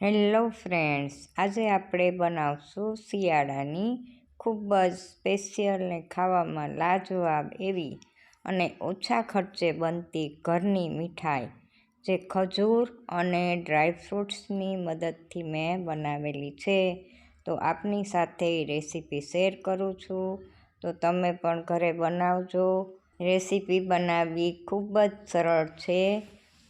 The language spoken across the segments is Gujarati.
હેલો ફ્રેન્ડ્સ, આજે આપણે બનાવશું શિયાળાની ખૂબ જ સ્પેશિયલ ને ખાવામાં લાજવાબ એવી અને ઓછા ખર્ચે બનતી ઘરની મીઠાઈ, જે ખજૂર અને ડ્રાયફ્રૂટ્સની મદદથી મેં બનાવેલી છે. તો આપની સાથે રેસીપી શેર કરું છું. તો તમે પણ ઘરે બનાવજો. રેસીપી બનાવવી ખૂબ જ સરળ છે.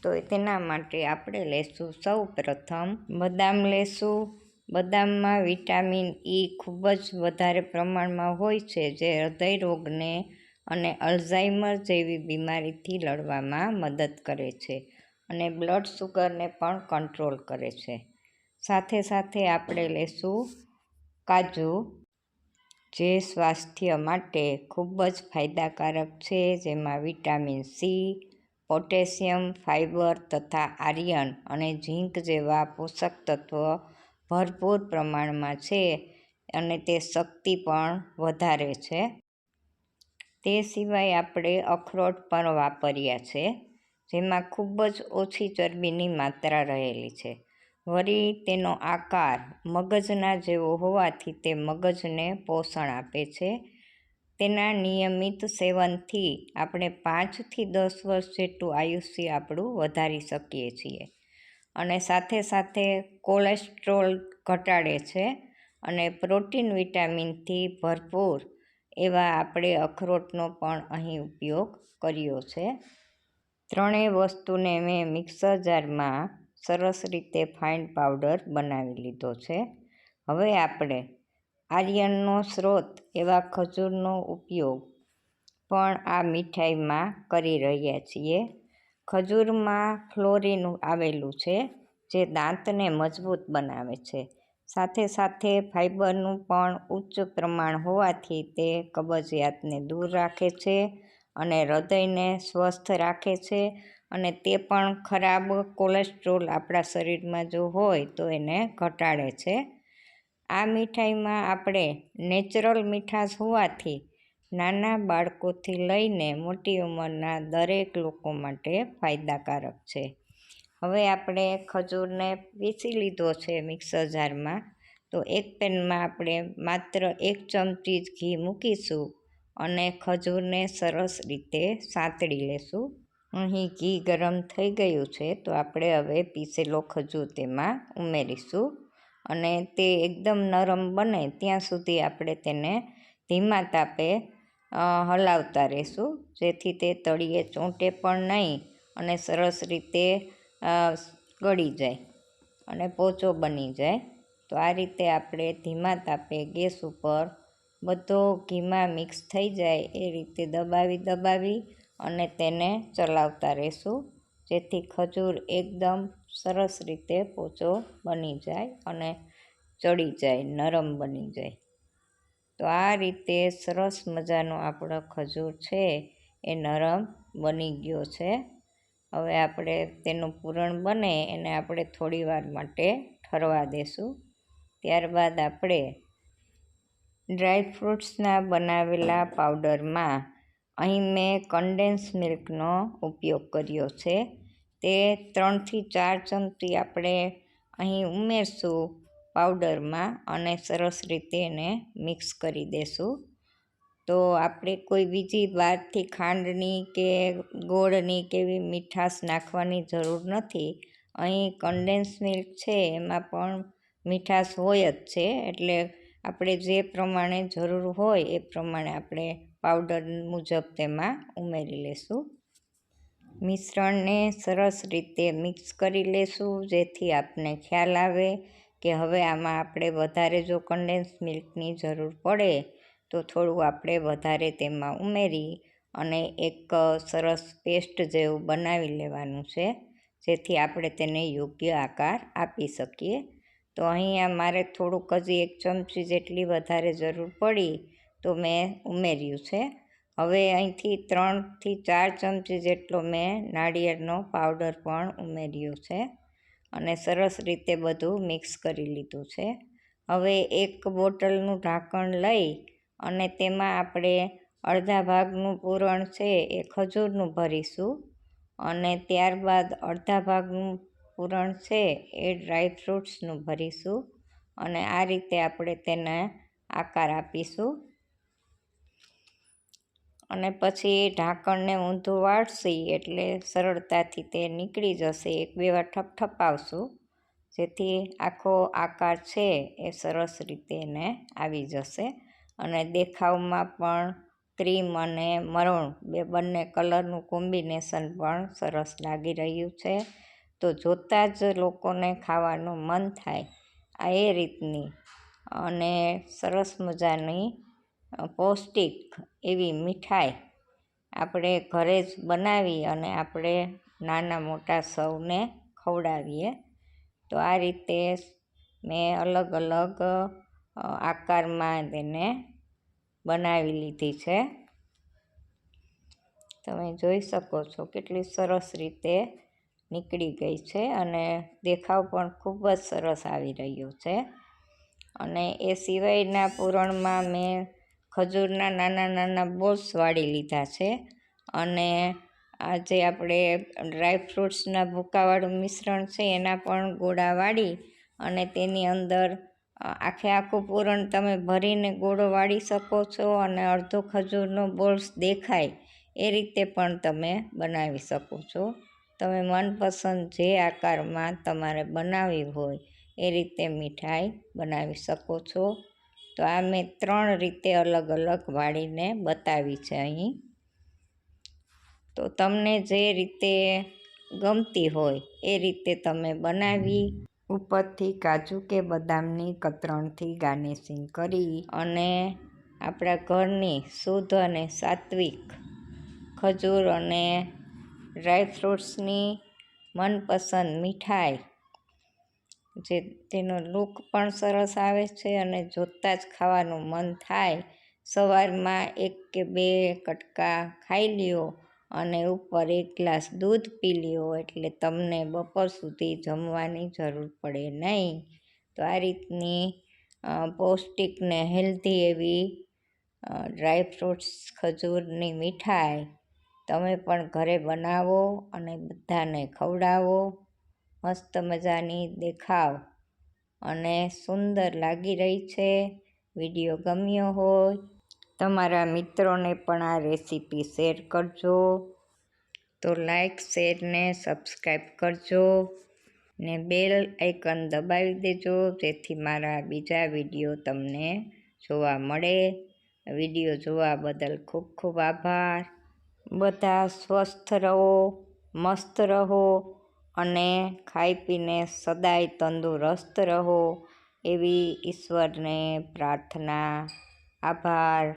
તો તેના માટે આપણે લેશું સૌ પ્રથમ બદામ લેશું. બદામમાં વિટામિન ઈ ખૂબ જ વધારે પ્રમાણમાં હોય છે, જે હૃદય રોગને અને અલ્ઝાઇમર જેવી બીમારીથી લડવામાં મદદ કરે છે અને બ્લડ શુગરને પણ કંટ્રોલ કરે છે. સાથે સાથે આપણે લેશું કાજુ, જે સ્વાસ્થ્ય માટે ખૂબ જ ફાયદાકારક છે, જેમાં વિટામિન સી પોટેશિયમ, ફાઇબર તથા આર્યન અને ઝીંક જેવા પોષક તત્વો ભરપૂર પ્રમાણમાં છે અને તે શક્તિ પણ વધારે છે. તે સિવાય આપણે અખરોટ પણ વાપર્યા છે, જેમાં ખૂબ જ ઓછી ચરબીની માત્રા રહેલી છે. વળી તેનો આકાર મગજના જેવો હોવાથી તે મગજને પોષણ આપે છે તેના નિયમિત સેવનથી આપણે પાંચથી દસ વર્ષ જેટલું આયુષ્ય આપણું વધારી શકીએ છીએ. અને સાથે સાથે કોલેસ્ટ્રોલ ઘટાડે છે અને પ્રોટીન વિટામિનથી ભરપૂર એવા આપણે અખરોટનો પણ અહીં ઉપયોગ કર્યો છે. ત્રણેય વસ્તુને મેં મિક્સર જારમાં સરસ રીતે ફાઇન પાવડર બનાવી લીધો છે. હવે આપણે આર્યનનો સ્ત્રોત એવા ખજૂરનો ઉપયોગ પણ આ મીઠાઈમાં કરી રહ્યા છીએ. ખજૂરમાં ફ્લોરિન આવેલું છે, જે દાંતને મજબૂત બનાવે છે. સાથે સાથે ફાઇબરનું પણ ઉચ્ચ પ્રમાણ હોવાથી તે કબજિયાતને દૂર રાખે છે અને હૃદયને સ્વસ્થ રાખે છે અને તે પણ ખરાબ કોલેસ્ટ્રોલ આપણા શરીરમાં જો હોય તો એને ઘટાડે છે. આ મીઠાઈમાં આપણે નેચરલ મીઠાશ હોવાથી નાના બાળકોથી લઈને મોટી ઉંમરના દરેક લોકો માટે ફાયદાકારક છે. હવે આપણે ખજૂરને પીસી લીધો છે મિક્સર જારમાં. તો એક પેનમાં આપણે માત્ર એક ચમચી જ ઘી મૂકીશું અને ખજૂરને સરસ રીતે સાંતળી લેશું. અહીં ઘી ગરમ થઈ ગયું છે તો આપણે હવે પીસેલો ખજૂર તેમાં ઉમેરીશું. અને તે એકદમ નરમ બને ત્યાં સુધી આપણે તેને ધીમા તાપે હલાવતા રહીશું. જેથી તે તળિયે ચોંટે પણ નહીં અને સરસ રીતે ગળી જાય અને પોચો બની જાય. તો આ રીતે આપણે ધીમા તાપે ગેસ ઉપર બધો ઘીમાં મિક્સ થઈ જાય એ રીતે દબાવી દબાવી અને તેને ચલાવતા રહેશું. જેથી ખજૂર એકદમ સરસ રીતે પોચો બની જાય અને ચડી જાય, નરમ બની જાય. તો આ રીતે સરસ મજાનો આપણો ખજૂર છે એ નરમ બની ગયો છે. હવે આપણે તેનું પૂરણ બને એને આપણે થોડી વાર માટે ઠરવા દેશું. ત્યારબાદ આપણે ડ્રાયફ્રૂટ્સના બનાવેલા પાવડરમાં અહીં મેં કન્ડેન્સ મિલ્કનો ઉપયોગ કર્યો છે. તે ત્રણથી ચાર ચમચી આપણે અહીં ઉમેરશું પાવડરમાં અને સરસ રીતે એને મિક્સ કરી દેશું. તો આપણે કોઈ બીજી બહારથી ખાંડની કે ગોળની કે એવી મીઠાશ નાખવાની જરૂર નથી. અહીં કન્ડેન્સ મિલ્ક છે, એમાં પણ મીઠાશ હોય જ છે, એટલે આપણે જે પ્રમાણે જરૂર હોય એ પ્રમાણે આપણે પાવડર મુજબ તેમાં ઉમેરી લેશું. મિશ્રણને સરસ રીતે મિક્સ કરી લેશું, જેથી આપને ખ્યાલ આવે કે હવે આમાં આપણે વધારે જો કન્ડેન્સ મિલ્કની જરૂર પડે, તો થોડું આપણે વધારે તેમાં ઉમેરી અને એક સરસ પેસ્ટ જેવું બનાવી લેવાનું છે, જેથી આપણે તેને યોગ્ય આકાર આપી શકીએ. તો અહીંયા મારે થોડુંક હજી એક ચમચી જેટલી વધારે જરૂર પડી, તો મેં ઉમેર્યું છે. હવે અહીંથી ત્રણથી ચાર ચમચી જેટલો મેં નાળિયેરનો પાવડર પણ ઉમેર્યો છે અને સરસ રીતે બધું મિક્સ કરી લીધું છે. હવે એક બોટલનું ઢાંકણ લઈ અને તેમાં આપણે અડધા ભાગનું પૂરણ છે એ ખજૂરનું ભરીશું અને ત્યારબાદ અડધા ભાગનું પૂરણ છે એ ડ્રાય ફ્રૂટ્સનું ભરીશું અને આ રીતે આપણે તેને આકાર આપીશું. અને પછી ઢાંકણને ઊંધું વાળશી એટલે સરળતાથી તે નીકળી જશે. એક બે વાર ઠપઠપાવશું, જેથી આખો આકાર છે એ સરસ રીતે એને આવી જશે. અને દેખાવમાં પણ ક્રીમ અને મરૂણ, બે બંને કલરનું કોમ્બિનેશન પણ સરસ લાગી રહ્યું છે. તો જોતાં જ લોકોને ખાવાનું મન થાય. આ એ રીતની અને સરસ મજાની પૌષ્ટિક એવી મીઠાઈ આપણે ઘરે જ બનાવી અને આપણે નાના મોટા સૌને ખવડાવીએ. તો આ રીતે મેં અલગ અલગ આકારમાં તેને બનાવી લીધી છે. તમે જોઈ શકો છો કેટલી સરસ રીતે નીકળી ગઈ છે અને દેખાવ પણ ખૂબ જ સરસ આવી રહ્યો છે. અને એ સિવાયના પૂરણમાં મેં ખજૂરના નાના નાના બોલ્સ વાળી લીધા છે અને આજે આપણે ડ્રાય ફ્રૂટ્સના ભૂકાવાળું મિશ્રણ છે એના પણ ગોળા વાળી અને તેની અંદર આખે આખું પૂરણ તમે ભરીને ગોળો વાળી શકો છો અને અડધો ખજૂરનો બોલ્સ દેખાય એ રીતે પણ તમે બનાવી શકો છો. તમે મનપસંદ જે આકારમાં તમારે બનાવવી હોય એ રીતે મીઠાઈ બનાવી શકો છો. તો આ મેં ત્રણ રીતે અલગ અલગ વાળીને બતાવી છે અહીં. તો તમને જે રીતે ગમતી હોય એ રીતે તમે બનાવી. ઉપરથી કાજુ કે બદામની કતરણથી ગાર્નિશિંગ કરી અને આપણા ઘરની શુદ્ધ અને સાત્વિક ખજૂર અને ડ્રાય ફ્રૂટ્સની મનપસંદ મીઠાઈ જે તેનો લુક પણ સરસ આવે છે અને જોતાં જ ખાવાનું મન થાય. સવારમાં એક કે બે કટકા ખાઈ લ્યો અને ઉપર એક ગ્લાસ દૂધ પી લ્યો એટલે તમને બપોર સુધી જમવાની જરૂર પડે નહીં. તો આ રીતની પૌષ્ટિક ને હેલ્ધી એવી ડ્રાય ફ્રૂટ્સ, ખજૂરની મીઠાઈ તમે પણ ઘરે બનાવો અને બધાને ખવડાવો. મસ્ત મજાની દેખાવ અને સુંદર લાગી રહી છે. વીડિયો ગમ્યો હોય તમારા મિત્રોને પણ આ રેસીપી શેર કરજો. તો લાઈક, શેર ને સબસ્ક્રાઈબ કરજો ને બેલ આઇકન દબાવી દેજો જેથી મારા બીજા વીડિયો તમને જોવા મળે. વીડિયો જોવા બદલ ખૂબ ખૂબ આભાર. બધા સ્વસ્થ રહો, મસ્ત રહો. અને ખાઈ પીને સદાય તંદુરસ્ત રહો એવી ઈશ્વરને પ્રાર્થના આભાર.